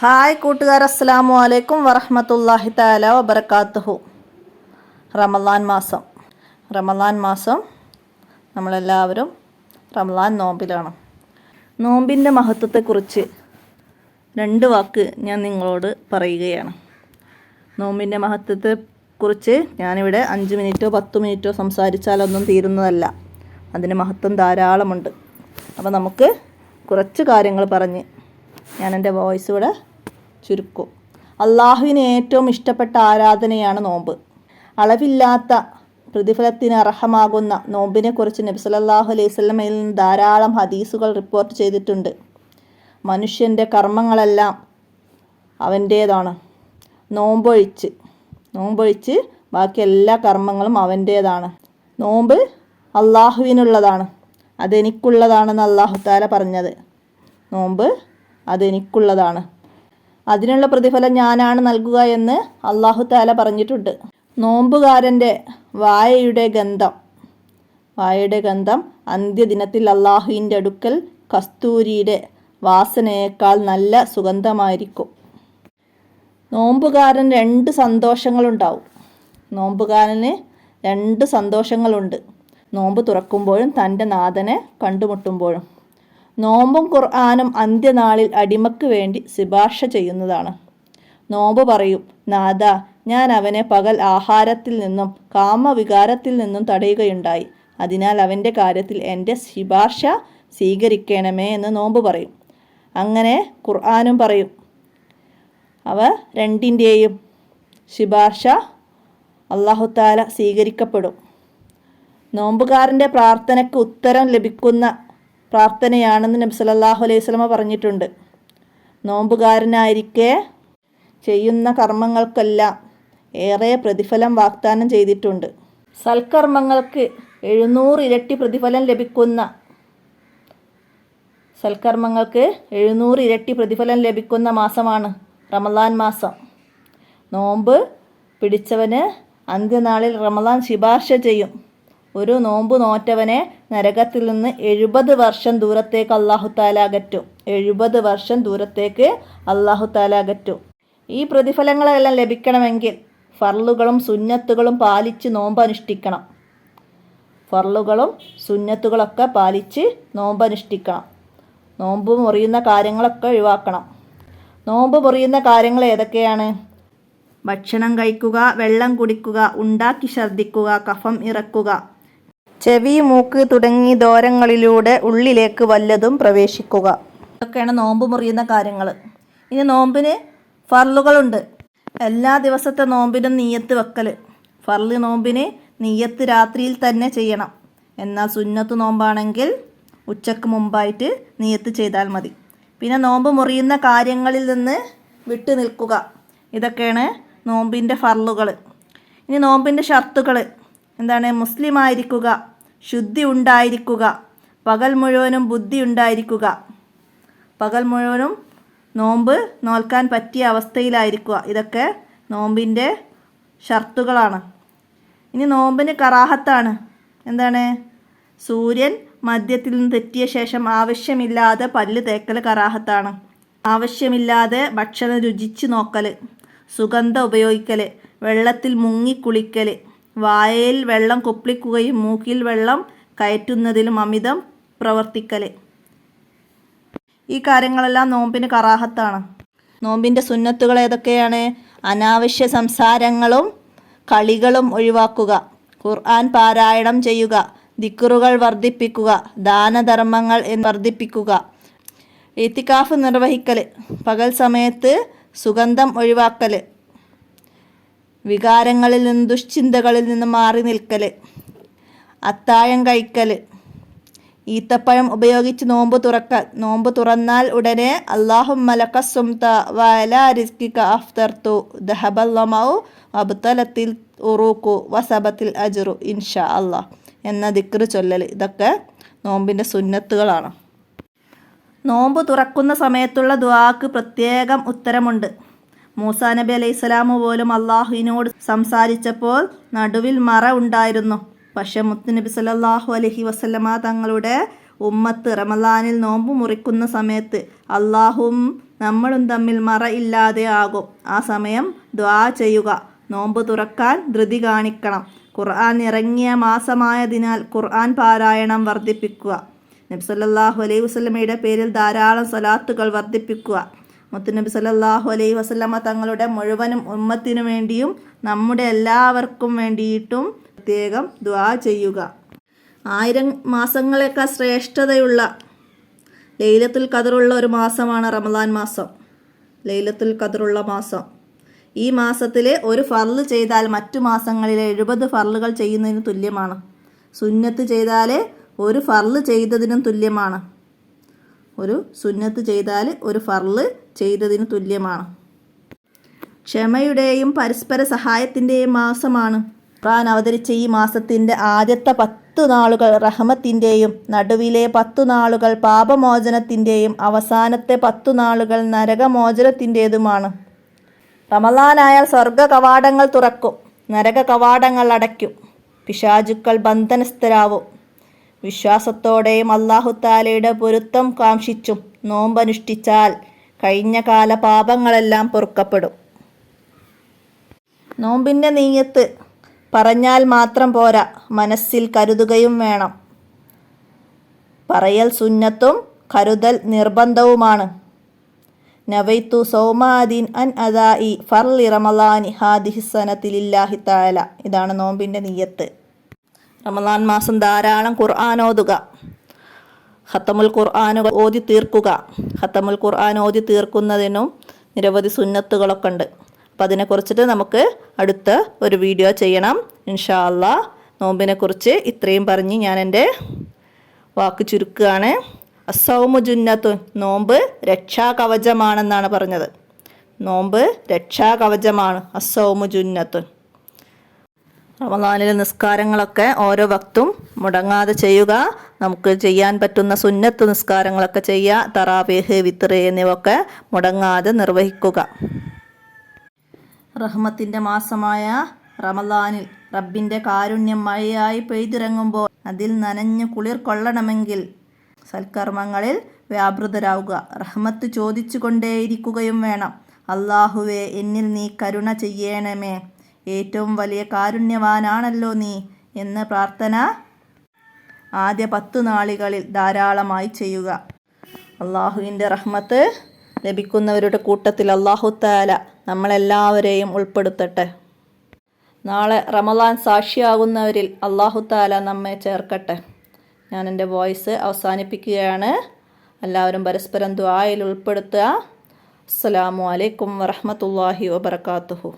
Hi കൂട്ടുകാർ അസ്സലാമു അലൈക്കും വറഹമത്തല്ലാഹി താല വബർക്കാത്തുഹു റമലാൻ മാസം. റമലാൻ മാസം നമ്മളെല്ലാവരും റമലാൻ നോമ്പിലാണ്. നോമ്പിന്റെ മഹത്വത്തെക്കുറിച്ച് രണ്ട് വാക്ക് ഞാൻ നിങ്ങളോട് പറയുകയാണ്. നോമ്പിന്റെ മഹത്വത്തെക്കുറിച്ച് ഞാനിവിടെ അഞ്ച് മിനിറ്റോ പത്ത് മിനിറ്റോ സംസാരിച്ചാലൊന്നും തീരുന്നതല്ല. അതിന് മഹത്വം ധാരാളമുണ്ട്. അപ്പോൾ നമുക്ക് കുറച്ച് കാര്യങ്ങൾ പറഞ്ഞ് ഞാൻ എന്റെ വോയിസ് ഇവിടെ ചുരുക്കും. അള്ളാഹുവിന് ഏറ്റവും ഇഷ്ടപ്പെട്ട ആരാധനയാണ് നോമ്പ്. അളവില്ലാത്ത പ്രതിഫലത്തിന് അർഹമാകുന്ന നോമ്പിനെക്കുറിച്ച് നബി സല്ലല്ലാഹു അലൈഹി സ്വലമയിൽ നിന്ന് ധാരാളം ഹദീസുകൾ റിപ്പോർട്ട് ചെയ്തിട്ടുണ്ട്. മനുഷ്യന്റെ കർമ്മങ്ങളെല്ലാം അവന്റേതാണ് നോമ്പൊഴിച്ച് നോമ്പൊഴിച്ച് ബാക്കി എല്ലാ കർമ്മങ്ങളും അവന്റേതാണ് നോമ്പ് അള്ളാഹുവിനുള്ളതാണ് അതെനിക്കുള്ളതാണെന്ന് അള്ളാഹു താല പറഞ്ഞത്. നോമ്പ് അതെനിക്കുള്ളതാണ്. അതിനുള്ള പ്രതിഫലം ഞാനാണ് നൽകുക എന്ന് അള്ളാഹു താല പറഞ്ഞിട്ടുണ്ട്. നോമ്പുകാരന്റെ വായയുടെ ഗന്ധം. വായയുടെ ഗന്ധം അന്ത്യദിനത്തിൽ അള്ളാഹുവിന്റെ അടുക്കൽ കസ്തൂരിയുടെ വാസനയേക്കാൾ നല്ല സുഗന്ധമായിരിക്കും. നോമ്പുകാരൻ രണ്ട് സന്തോഷങ്ങളുണ്ടാവും. നോമ്പുകാരന് രണ്ട് സന്തോഷങ്ങളുണ്ട്. നോമ്പ് തുറക്കുമ്പോഴും തന്റെ നാഥനെ കണ്ടുമുട്ടുമ്പോഴും. നോമ്പും ഖുർആാനും അന്ത്യനാളിൽ അടിമക്ക് വേണ്ടി ശുപാർശ ചെയ്യുന്നതാണ്. നോമ്പ് പറയും നാഥ ഞാൻ അവനെ പകൽ ആഹാരത്തിൽ നിന്നും കാമവികാരത്തിൽ നിന്നും തടയുകയുണ്ടായി. അതിനാൽ അവന്റെ കാര്യത്തിൽ എന്റെ ശുപാർശ സ്വീകരിക്കണമേ എന്ന് നോമ്പ് പറയും. അങ്ങനെ ഖുർആാനും പറയും അവ രണ്ടിന്റെയും ശുപാർശ അള്ളാഹുത്താല സ്വീകരിക്കപ്പെടും. നോമ്പുകാരന്റെ പ്രാർത്ഥനയ്ക്ക് ഉത്തരം ലഭിക്കുന്ന പ്രാർത്ഥനയാണെന്ന് നബി സല്ലല്ലാഹു അലൈഹി സ്വലമ പറഞ്ഞിട്ടുണ്ട്. നോമ്പുകാരനായിരിക്കെ ചെയ്യുന്ന കർമ്മങ്ങൾക്കെല്ലാം ഏറെ പ്രതിഫലം വാഗ്ദാനം ചെയ്തിട്ടുണ്ട്. സൽക്കർമ്മങ്ങൾക്ക് എഴുന്നൂറ് ഇരട്ടി പ്രതിഫലം ലഭിക്കുന്ന സൽക്കർമ്മങ്ങൾക്ക് എഴുന്നൂറ് ഇരട്ടി പ്രതിഫലം ലഭിക്കുന്ന മാസമാണ് റമദാൻ മാസം. നോമ്പ് പിടിച്ചവന് അന്ത്യനാളിൽ റമദാൻ ശുപാർശ ചെയ്യും. ഒരു നോമ്പ് നോറ്റവനെ നരകത്തിൽ നിന്ന് എഴുപത് വർഷം ദൂരത്തേക്ക് അള്ളാഹു താല അകറ്റും. എഴുപത് വർഷം ദൂരത്തേക്ക് അള്ളാഹു താല അകറ്റും. ഈ പ്രതിഫലങ്ങളെല്ലാം ലഭിക്കണമെങ്കിൽ ഫർളുകളും സുന്നത്തുകളും പാലിച്ച് നോമ്പ് അനുഷ്ഠിക്കണം ഫർളുകളും സുന്നത്തുകളൊക്കെ പാലിച്ച് നോമ്പ് അനുഷ്ഠിക്കണം നോമ്പ് മുറിയുന്ന കാര്യങ്ങളൊക്കെ ഒഴിവാക്കണം. നോമ്പ് മുറിയുന്ന കാര്യങ്ങൾ ഏതൊക്കെയാണ്? ഭക്ഷണം കഴിക്കുക വെള്ളം കുടിക്കുക ഉണ്ടാക്കി ഛർദ്ദിക്കുക കഫം ഇറക്കുക. ചെവി മൂക്ക് തുടങ്ങി ദോരങ്ങളിലൂടെ ഉള്ളിലേക്ക് വല്ലതും പ്രവേശിക്കുക. ഇതൊക്കെയാണ് നോമ്പ് മുറിയുന്ന കാര്യങ്ങൾ ഇനി നോമ്പിന് ഫർലുകളുണ്ട് എല്ലാ ദിവസത്തെ നോമ്പിനും നീയത്ത് വെക്കൽ ഫർൾ നോമ്പിന് നീയത്ത് രാത്രിയിൽ തന്നെ ചെയ്യണം. എന്നാൽ സുന്നത്ത് നോമ്പാണെങ്കിൽ ഉച്ചയ്ക്ക് മുമ്പായിട്ട് നീയത്ത് ചെയ്താൽ മതി. പിന്നെ നോമ്പ് മുറിയുന്ന കാര്യങ്ങളിൽ നിന്ന് വിട്ടു നിൽക്കുക. ഇതൊക്കെയാണ് നോമ്പിന്റെ ഫർളുകൾ ഇനി നോമ്പിന്റെ ഷർത്തുകൾ എന്താണ്? മുസ്ലിം ആയിരിക്കുക ശുദ്ധി ഉണ്ടായിരിക്കുക പകൽ മുഴുവനും ബുദ്ധി ഉണ്ടായിരിക്കുക. പകൽ മുഴുവനും നോമ്പ് നോൽക്കാൻ പറ്റിയ അവസ്ഥയിലായിരിക്കുക. ഇതൊക്കെ നോമ്പിന്റെ ഷർത്തുകളാണ്. ഇനി നോമ്പിന് കറാഹത്താണ്. എന്താണ്? സൂര്യൻ മദ്യത്തിൽ നിന്ന് തെറ്റിയ ശേഷം ആവശ്യമില്ലാതെ പല്ല് തേക്കൽ കറാഹത്താണ്. ആവശ്യമില്ലാതെ ഭക്ഷണം രുചിച്ച് നോക്കൽ സുഗന്ധം ഉപയോഗിക്കൽ വെള്ളത്തിൽ മുങ്ങി കുളിക്കൽ വായയിൽ വെള്ളം കൊപ്പിളിക്കുകയും മൂക്കിൽ വെള്ളം കയറ്റുന്നതിലും അമിതം പ്രവർത്തിക്കൽ ഈ കാര്യങ്ങളെല്ലാം നോമ്പിന് കറാഹത്താണ്. നോമ്പിന്റെ സുന്നത്തുകൾ ഏതൊക്കെയാണ്? അനാവശ്യ സംസാരങ്ങളും കളികളും ഒഴിവാക്കുക. ഖുർആൻ പാരായണം ചെയ്യുക. ദിക്റുകൾ വർദ്ധിപ്പിക്കുക. ദാനധർമ്മങ്ങൾ വർദ്ധിപ്പിക്കുക. ഇത്തിക്കാഫ് നിർവഹിക്കൽ പകൽ സമയത്ത് സുഗന്ധം ഒഴിവാക്കൽ വികാരങ്ങളിൽ നിന്ന് ദുശ്ചിന്തകളിൽ നിന്ന് മാറി നിൽക്കൽ അത്തായം കഴിക്കൽ ഈത്തപ്പഴം ഉപയോഗിച്ച് നോമ്പ് തുറക്ക നോമ്പ് തുറന്നാൽ ഉടനെ അള്ളാഹു മലക്കസും അഫ്തർത്തു ദഹബല്ലമാവു അബ്തലത്തിൽ ഉറൂക്കു വസബത്തിൽ അജുറു ഇൻഷാ അള്ളാഹ് എന്ന ദിക്റ് ചൊല്ലൽ ഇതൊക്കെ നോമ്പിന്റെ സുന്നത്തുകളാണ്. നോമ്പ് തുറക്കുന്ന സമയത്തുള്ള ദ്വാക്ക് പ്രത്യേകം ഉത്തരമുണ്ട്. മൂസാ നബി അലൈഹി സ്വലാമു പോലും അള്ളാഹുവിനോട് സംസാരിച്ചപ്പോൾ നടുവിൽ മറ ഉണ്ടായിരുന്നു. പക്ഷെ മുത്തുനബി സല്ലല്ലാഹു അലഹി വസ്ലമ തങ്ങളുടെ ഉമ്മത്ത് റമലാനിൽ നോമ്പ് മുറിക്കുന്ന സമയത്ത് അള്ളാഹും നമ്മളും തമ്മിൽ മറ ഇല്ലാതെ ആകും. ആ സമയം ദ്വാ ചെയ്യുക നോമ്പ് തുറക്കാൻ ധൃതി കാണിക്കണം. ഖുർആൻ ഇറങ്ങിയ മാസമായതിനാൽ ഖുർആൻ പാരായണം വർദ്ധിപ്പിക്കുക. നബ്സല്ലാഹു അലൈഹി വസ്ലമയുടെ പേരിൽ ധാരാളം സ്വലാത്തുകൾ വർദ്ധിപ്പിക്കുക. മുത്തുനബി സല്ലാഹു അലൈഹി വസല്ലമ തങ്ങളുടെ മുഴുവനും ഉമ്മത്തിനു വേണ്ടിയും നമ്മുടെ എല്ലാവർക്കും വേണ്ടിയിട്ടും പ്രത്യേകം ദ്വാ ചെയ്യുക. ആയിരം മാസങ്ങളെക്കാൾ ശ്രേഷ്ഠതയുള്ള ലൈലത്തുൽ കതിറുള്ള ഒരു മാസമാണ് റമദാൻ മാസം. ലൈലത്തുൽ കതിറുള്ള മാസം. ഈ മാസത്തിലെ ഒരു ഫർൾ ചെയ്താൽ മറ്റു മാസങ്ങളിലെ എഴുപത് ഫർളുകൾ ചെയ്യുന്നതിന് തുല്യമാണ്. സുന്നത്ത് ചെയ്താൽ ഒരു ഫർൾ ചെയ്തതിനും തുല്യമാണ്. ഒരു സുന്നത്ത് ചെയ്താൽ ഒരു ഫർൾ ചെയ്തതിന് തുല്യമാണ്. ക്ഷമയുടെയും പരസ്പര സഹായത്തിന്റെയും മാസമാണ്. ഖുർആൻ അവതരിച്ച ഈ മാസത്തിന്റെ ആദ്യത്തെ പത്തു നാളുകൾ റഹമത്തിന്റെയും നടുവിലെ പത്തു നാളുകൾ പാപമോചനത്തിന്റെയും അവസാനത്തെ പത്തു നാളുകൾ നരകമോചനത്തിന്റേതുമാണ്. റമലാനായാൽ സ്വർഗ കവാടങ്ങൾ തുറക്കും നരക കവാടങ്ങൾ അടയ്ക്കും പിശാചുക്കൾ ബന്ധനസ്ഥരാവും. വിശ്വാസത്തോടെയും അള്ളാഹുത്താലയുടെ പൊരുത്തം കാംക്ഷിച്ചും നോമ്പനുഷ്ഠിച്ചാൽ കഴിഞ്ഞ കാല പാപങ്ങളെല്ലാം പൊറുക്കപ്പെടും. നോമ്പിന്റെ നീയത്ത് പറഞ്ഞാൽ മാത്രം പോരാ മനസ്സിൽ കരുതുകയും വേണം. പറയൽ സുന്നത്തും കരുതൽ നിർബന്ധവുമാണ്. നവൈത്തു സൗമാദീൻ അൻ അദായി ഫർലി റമലാനി ഹാദിഹിസനത്തിലില്ലാഹി താല ഇതാണ് നോമ്പിന്റെ നീയത്ത്. റമലാൻ മാസം ധാരാളം ഖുർആൻ ഓതുക ഖത്തമുൽ ഖുർആാനുകൾ ഓതി തീർക്കുക. ഖത്തമുൽ ഖുർആൻ ഓതി തീർക്കുന്നതിനും നിരവധി സുന്നത്തുകളൊക്കെ ഉണ്ട്. അപ്പം അതിനെക്കുറിച്ചിട്ട് നമുക്ക് അടുത്ത ഒരു വീഡിയോ ചെയ്യണം. ഇൻഷാ അല്ലാ നോമ്പിനെക്കുറിച്ച് ഇത്രയും പറഞ്ഞ് ഞാൻ എന്റെ വാക്ക് ചുരുക്കുകയാണ്. അസൗമു ജുന്നത്തു നോമ്പ് രക്ഷാകവചമാണെന്നാണ് പറഞ്ഞത്. നോമ്പ് രക്ഷാകവചമാണ്. അസൗമു ജുന്നത്തു റമദാനിലെ നിസ്കാരങ്ങളൊക്കെ ഓരോ വക്തും മുടങ്ങാതെ ചെയ്യുക നമുക്ക് ചെയ്യാൻ പറ്റുന്ന സുന്നത്ത് നിസ്കാരങ്ങളൊക്കെ ചെയ്യുക തറാവേഹ് വിത്തറ് എന്നിവയൊക്കെ മുടങ്ങാതെ നിർവഹിക്കുക. റഹ്മത്തിന്റെ മാസമായ റമദാനിൽ റബ്ബിന്റെ കാരുണ്യം മഴയായി പെയ്തിറങ്ങുമ്പോൾ അതിൽ നനഞ്ഞു കുളിർ കൊള്ളണമെങ്കിൽ സൽക്കർമ്മങ്ങളിൽ വ്യാപൃതരാവുക. റഹ്മത്ത് ചോദിച്ചു കൊണ്ടേയിരിക്കുകയും വേണം. അള്ളാഹുവെ എന്നിൽ നീ കരുണ ചെയ്യണമേ. ഏറ്റവും വലിയ കാരുണ്യവാനാണല്ലോ നീ എന്ന് പ്രാർത്ഥന ആദ്യ പത്തു നാളികളിൽ ധാരാളമായി ചെയ്യുക. അള്ളാഹുവിന്റെ റഹ്മത്ത് ലഭിക്കുന്നവരുടെ കൂട്ടത്തിൽ അള്ളാഹു താല നമ്മളെല്ലാവരെയും ഉൾപ്പെടുത്തട്ടെ. നാളെ റമദാൻ സാക്ഷിയാകുന്നവരിൽ അള്ളാഹു താല നമ്മെ ചേർക്കട്ടെ. ഞാൻ എന്റെ വോയിസ് അവസാനിപ്പിക്കുകയാണ്. എല്ലാവരും പരസ്പരം ദ്വായിൽ ഉൾപ്പെടുത്തുക. അസ്സലാമു അലൈക്കും വറഹമത്തല്ലാഹി വബർക്കാത്തുഹു